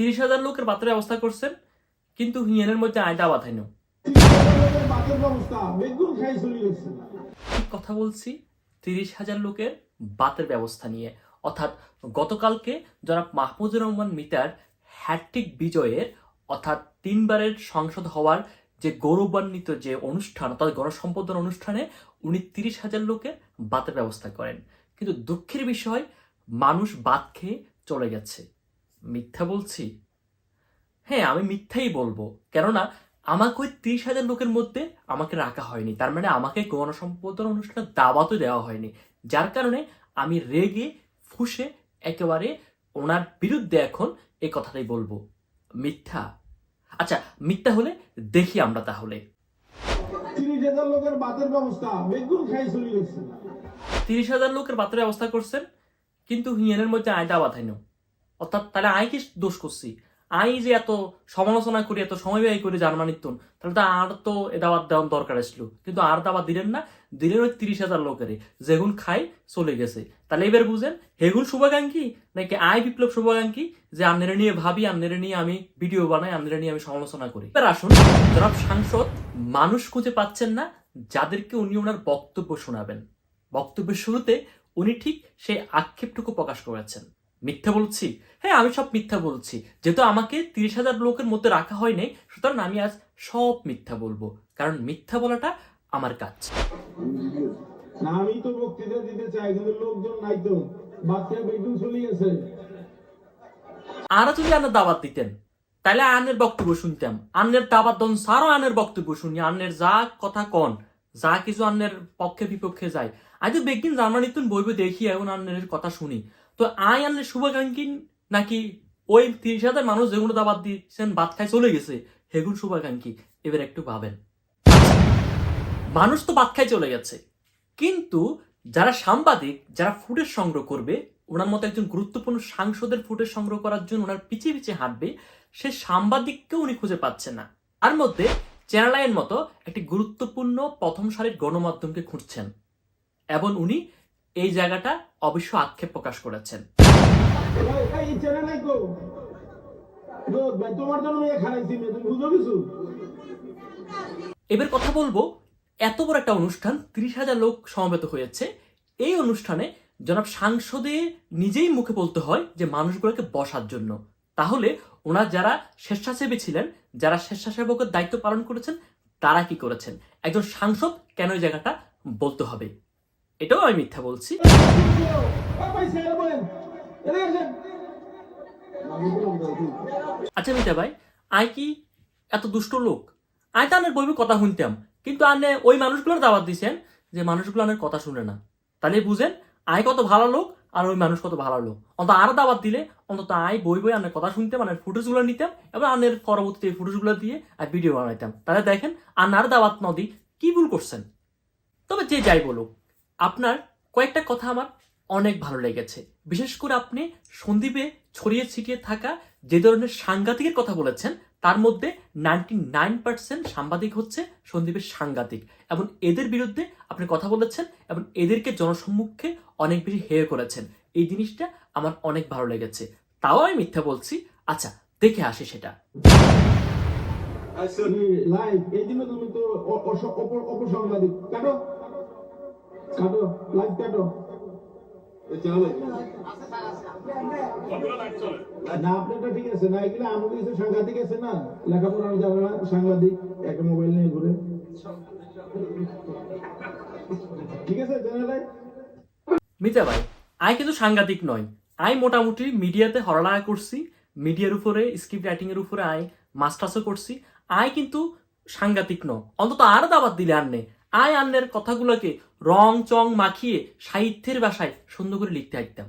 তিরিশ হাজার লোকের পাত্রের ব্যবস্থা করছেন, কিন্তু হিয়েনের মধ্যে আয়টা বাধাইন। কথা বলছি, তিরিশ হাজার লোকের বাতের ব্যবস্থা নিয়ে। অর্থাৎ গতকালকে জনাব মাহমুদুর রহমান মিতার হ্যাট্রিক বিজয়ের, অর্থাৎ তিনবারের সংসদ হওয়ার যে গৌরবান্বিত যে অনুষ্ঠান, অর্থাৎ গণসম্পদন অনুষ্ঠানে উনি তিরিশ হাজার লোকের বাতের ব্যবস্থা করেন। কিন্তু দুঃখের বিষয়, মানুষ বাদ খেয়ে চলে গেছে। মিথ্যা বলছি? হ্যাঁ আমি মিথ্যাই বলব। কেননা আমাকে ওই তিরিশ হাজার লোকের মধ্যে আমাকে রাখা হয়নি। তার মানে আমাকে গণসম্পদন অনুষ্ঠানে দাওয়াতও দেওয়া হয়নি। যার কারণে আমি রেগে ফুসে একেবারে ওনার বিরুদ্ধে এখন এই কথাটাই বলব। মিথ্যা। আচ্ছা মিথ্যা হলে দেখি আমরা তাহলে। তিরিশ হাজার লোকের বাতের ব্যবস্থা তিরিশ হাজার লোকের ব্যবস্থা করছেন কিন্তু হিয়েনের মধ্যে আয়টা বাধাইন। অর্থাৎ তাহলে আইকে দোষ করছি? আই যে এত সমালোচনা করি, এত সময় ব্যয় করি জার্মানির তুন, তাহলে তো আর তো এ দাওয়াত দেওয়ার দরকার ছিল কিন্তু আর দাওয়াত দিলেন না, দিলেন ওই তিরিশ হাজার লোকের যেগুন খাই চলে গেছে। তাহলে এবার বুঝেন, হেগুন শুভাকাঙ্ক্ষী নাকি আয় বিপ্লব শুভাকাঙ্ক্ষী? যে আন্নেরে নিয়ে ভাবি আন্নেরে নিয়ে আমি ভিডিও বানাই আন্নেরে নিয়ে আমি সমালোচনা করি। এবার আসুন, জনাব সাংসদ, মানুষ খুঁজে পাচ্ছেন না, যাদেরকে উনি ওনার বক্তব্য শোনাবেন। বক্তব্যের শুরুতে উনি ঠিক সেই আক্ষেপটুকু প্রকাশ করেছেন। মিথ্যা বলছি? হ্যাঁ আমি সব মিথ্যা বলছি। যেহেতু আমাকে তিরিশ হাজার লোকের মধ্যে রাখা হয়নি সুতরাং আমি আজ সব মিথ্যা বলব। কারণ মিথ্যা বলাটা আমার কাজ। আমি তো বক্তৃতা দিতে চাই কিন্তু লোকজন নাই তো। বাচ্চা বেগুন চলে গেছে আরও যদি আনের দাবাত দিতেন তাহলে আনের বক্তব্য শুনতাম। আন্নের দাবাত দন সারও আনের বক্তব্য শুনি। আন্নের যা কথা কন যা কিছু আন্নের পক্ষে বিপক্ষে যায়। আজ তো বেগিন জার্মানির তুন বই বই দেখি এখন আন্নের কথা শুনি। তো আই আনলে শুভাকাঙ্ক্ষী নাকি ওই তিরিশ হাজার মানুষ যেগুলো দাবাত দিয়েছেন, ভাত খাই চলে গেছে? হেগুন শুভাকাঙ্ক্ষী, এবার একটু ভাবেন। মানুষ তো ভাত খাই চলে গেছে। কিন্তু যারা সাংবাদিক, যারা ফুটেজ সংগ্রহ করবে, ওনার মতো একজন গুরুত্বপূর্ণ সাংসদের ফুটেজ সংগ্রহ করার জন্য ওনার পিছিয়ে পিছিয়ে হাঁটবে, সে সাংবাদিককেও উনি খুঁজে পাচ্ছেন না। তার মধ্যে চ্যানেল মতো একটি গুরুত্বপূর্ণ প্রথম সারির গণমাধ্যমকে খুঁজছেন। এবং উনি এই জায়গাটা অবশ্য আক্ষেপ প্রকাশ করেছেন। এবার কথা বলব, এত বড় একটা অনুষ্ঠান, তিরিশ হাজার লোক সমবেত হয়েছে। এই অনুষ্ঠানে জনাব সাংসদে নিজেই মুখে বলতে হয় যে মানুষগুলোকে বসার জন্য। তাহলে ওনার যারা স্বেচ্ছাসেবী ছিলেন, যারা স্বেচ্ছাসেবকের দায়িত্ব পালন করেছেন, তারা কি করেছেন? একজন সাংসদ কেন এই জায়গাটা বলতে হবে? এটাও আমি মিথ্যা বলছি। আচ্ছা মিতা ভাই, আই কি এত দুষ্ট লোক? আই তো আনের বইবে কথা শুনতাম, কিন্তু আনে ওই মানুষগুলোর দাওয়াত দিছেন যে মানুষগুলো আনের কথা শুনে না। তাহলে বুঝেন, আই কত ভালো লোক আর ওই মানুষ কত ভালো লোক। অন্তত আরও দাওয়াত দিলে, অন্তত আই বই বই আনের কথা শুনতাম, আনের ফুটেজগুলো নিতাম এবার আনের পরবর্তীতে এই ফুটেজগুলো দিয়ে আর ভিডিও বানাইতাম। তাহলে দেখেন, আনার দাওয়াত নদী কি ভুল করছেন? তবে যে যাই বলুক। আপনার কয়েকটা কথা আমার অনেক ভালো লেগেছে। বিশেষ করে আপনি সন্দীপে ছড়িয়ে ছিটিয়ে থাকা যে ধরনের সাংঘাতিকের কথা বলেছেন, তার মধ্যে নাইনটি নাইন পার্সেন্ট সাংবাদিক হচ্ছে সন্দীপের সাংঘাতিক এবং এদের বিরুদ্ধে আপনি কথা বলেছেন এবং এদেরকে জনসম্মুখে অনেক বেশি হেয় করেছেন। এই জিনিসটা আমার অনেক ভালো লেগেছে। তাও আমি মিথ্যা বলছি। আচ্ছা দেখে আসি সেটা। লাইভ, এই কাটো কাটো লাইভ কাটো। না আপনারটা ঠিক আছে। না এগুলো আমাদের কিছু সাংঘাতিক আছে না? লেখাপড়া যাবে না সাংবাদিক একটা মোবাইল নিয়ে ঘুরে। ঠিক আছে মিতা ভাই? আই কিন্তু সাংঘাতিক নয়। আই মোটামুটি মিডিয়াতে হরলাগা করছি মিডিয়ার উপরে স্ক্রিপ্ট রাইটিং এর উপরে আই মাস্টার্সও করছি। আই কিন্তু সাংঘাতিক ন অন্তত আর দাবাত দিলে আননে আই আন্নের কথাগুলোকে রং, চং মাখিয়ে সাহিত্যের ভাষায় সুন্দর করে লিখতে হাইতাম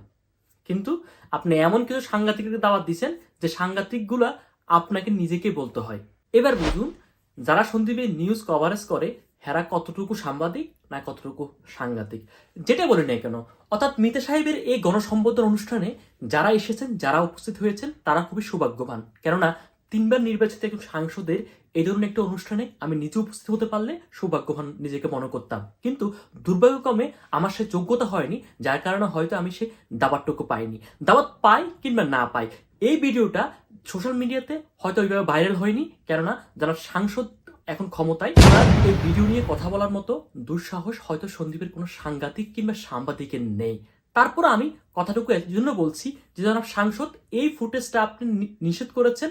কিন্তু আপনি এমন কিছু সাংঘাতিকের দাওয়াত দিছেন যে সাংঘাতিকগুলা আপনাকে নিজেকে বলতে হয়। এবার বুঝুন, যারা সন্দীপে নিউজ কভারেজ করে, হেরা কতটুকু সাংবাদিক না কতটুকু সাংঘাতিক? যেটা বলি না কেন, অর্থাৎ মিতা সাহেবের এই গণসম্বোধন অনুষ্ঠানে যারা এসেছেন, যারা উপস্থিত হয়েছেন, তারা খুবই সৌভাগ্যবান। কেননা তিনবার নির্বাচিত একজন সাংসদের এই ধরনের একটা অনুষ্ঠানে আমি নিজে উপস্থিত হতে পারলে সৌভাগ্যবান নিজেকে মনে করতাম। কিন্তু দুর্ভাগ্যক্রমে আমার সে যোগ্যতা হয়নি, যার কারণে হয়তো আমি সে দাবারটুকু পাইনি। দাবাত পাই কিংবা না পাই, এই ভিডিওটা সোশ্যাল মিডিয়াতে হয়তো ওইভাবে ভাইরাল হয়নি, কেননা যারা সাংসদ এখন ক্ষমতায়, তারা এই ভিডিও নিয়ে কথা বলার মতো দুঃসাহস হয়তো সন্দীপের কোনো সাংঘাতিক কিংবা সাংবাদিকের নেই। তারপর আমি কথাটুকু এর জন্য বলছি যে যারা সাংসদ, এই ফুটেজটা আপনি নিষেধ করেছেন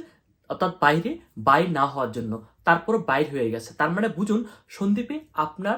অর্থাৎ বাইরে, বাইর না হওয়ার জন্য। তারপর বাইর হয়ে গেছে। তার মানে বুঝুন, সন্দীপে আপনার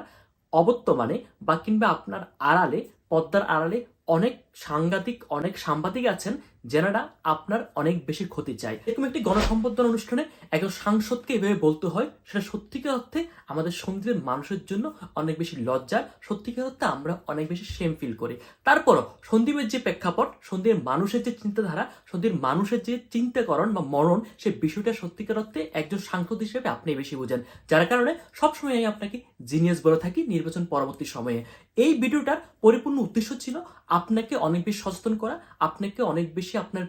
অবর্তমানে বা কিংবা আপনার আড়ালে, পদ্মার আড়ালে অনেক সাংঘাতিক, অনেক সাংবাদিক আছেন যারা আপনার অনেক বেশি ক্ষতি চায়। এরকম একটি গণসম্বর্ধনা অনুষ্ঠানে একজন সাংসদকে এভাবে বলতে হয়, সেটা সত্যিকার অর্থে আমাদের সন্দীপের মানুষের জন্য অনেক বেশি লজ্জা সত্যিকার অর্থে আমরা অনেক বেশি সেম ফিল করি। তারপরও সন্দীপের যে প্রেক্ষাপট, সন্দীপের মানুষের যে চিন্তাধারা, সন্দীপের মানুষের যে চিন্তাকরণ বা মরণ সেই বিষয়টা সত্যিকার অর্থে একজন সাংসদ হিসেবে আপনি বেশি বোঝেন। যার কারণে সবসময় আমি আপনাকে জিনিয়াস বলে থাকি, নির্বাচন পরবর্তী সময়ে। এই ভিডিওটার পরিপূর্ণ উদ্দেশ্য ছিল আপনাকে অনেক বেশি সচেতন করা, আপনাকে অনেক বেশি আপনার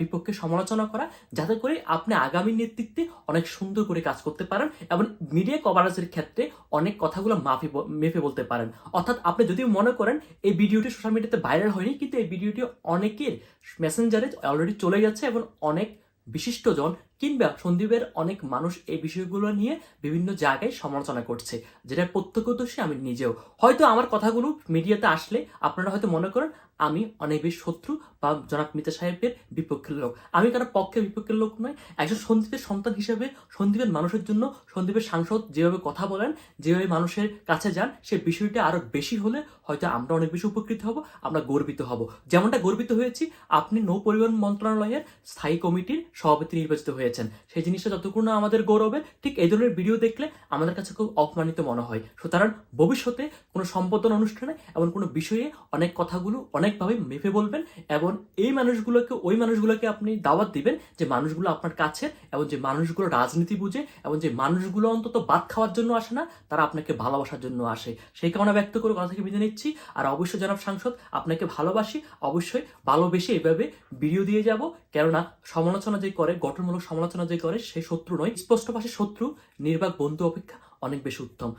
বিপক্ষে সমালোচনা করা, যাতে করে আপনি আগামী নেতৃত্বে অনেক সুন্দর করে কাজ করতে পারেন এবং মিডিয়া কভারেজের ক্ষেত্রে অনেক কথাগুলো মাফি মেপে বলতে পারেন। অর্থাৎ আপনি যদি মনে করেন এই ভিডিওটি সোশ্যাল মিডিয়াতে ভাইরাল হয়নি, কিন্তু এই ভিডিওটি অনেকের মেসেঞ্জারে অলরেডি চলে গেছে এবং অনেক বিশিষ্টজন কিংবা সন্দীপের অনেক মানুষ এই বিষয়গুলো নিয়ে বিভিন্ন জায়গায় সমালোচনা করছে, যেটা প্রত্যক্ষদর্শী আমি নিজেও। হয়তো আমার কথাগুলো মিডিয়াতে আসলে আপনারা হয়তো মনে করেন, আমি অনেক বেশি শত্রু বা জনাব মিতা সাহেবের বিপক্ষের লোক। আমি কারও পক্ষে বিপক্ষের লোক নয়, একজন সন্দীপের সন্তান হিসেবে সন্দীপের মানুষের জন্য সন্দীপের সাংসদ যেভাবে কথা বলেন, যেভাবে মানুষের কাছে যান, সে বিষয়টা আরও বেশি হলে হয়তো আমরা অনেক বেশি উপকৃত হব, আমরা গর্বিত হব। যেমনটা গর্বিত হয়েছি, আপনি নৌ পরিবহন মন্ত্রণালয়ের স্থায়ী কমিটির সভাপতি নির্বাচিত হয়েছেন সেই জিনিসটা যতক্ষণ না আমাদের গৌরবের ঠিক এই ধরনের ভিডিও দেখলে আমাদের কাছে খুব অপমানিত মনে হয়। সুতরাং ভবিষ্যতে কোনো সম্বোধনা অনুষ্ঠানে এবং কোনো বিষয়ে অনেক কথাগুলো অনেকভাবে মেপে বলবেন এবং এই মানুষগুলোকে, ওই মানুষগুলোকে আপনি দাওয়াত দিবেন যে মানুষগুলো আপনার কাছে এবং যে মানুষগুলো রাজনীতি বুঝে এবং যে মানুষগুলো অন্তত বাদ খাওয়ার জন্য আসে না, তারা আপনাকে ভালোবাসার জন্য আসে। সেই কারণে ব্যক্ত করে কথা থেকে বিদায় নিচ্ছি। আর অবশ্যই জনাব সাংসদ, আপনাকে ভালোবাসি। অবশ্যই ভালোবেসে এভাবে ভিডিও দিয়ে যাব। কেননা সমালোচনা যে করে, গঠনমূলক সমালোচনা যে করে, সে শত্রু নয়। স্পষ্ট পাশে শত্রু, নির্বাক বন্ধু অপেক্ষা অনেক বেশি উত্তম।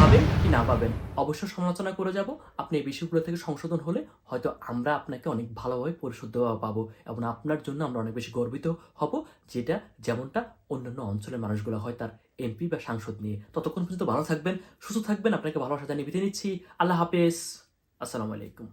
পাবেন কি না পাবেন? অবশ্যই সমালোচনা করে যাব। আপনি এই বিষয়গুলো থেকে সংশোধন হলে হয়তো আমরা আপনাকে অনেক ভালোভাবে পরিশুদ্ধ পাবো এবং আপনার জন্য আমরা অনেক বেশি গর্বিত হব, যেটা যেমনটা অন্যান্য অঞ্চলের মানুষগুলো হয়, তার এমপি বা সাংসদ নিয়ে। ততক্ষণ পর্যন্ত ভালো থাকবেন, সুস্থ থাকবেন। আপনাকে ভালোবাসা জানিয়ে বিদায় নিচ্ছি। আল্লাহ হাফেজ। আসসালামু আলাইকুম।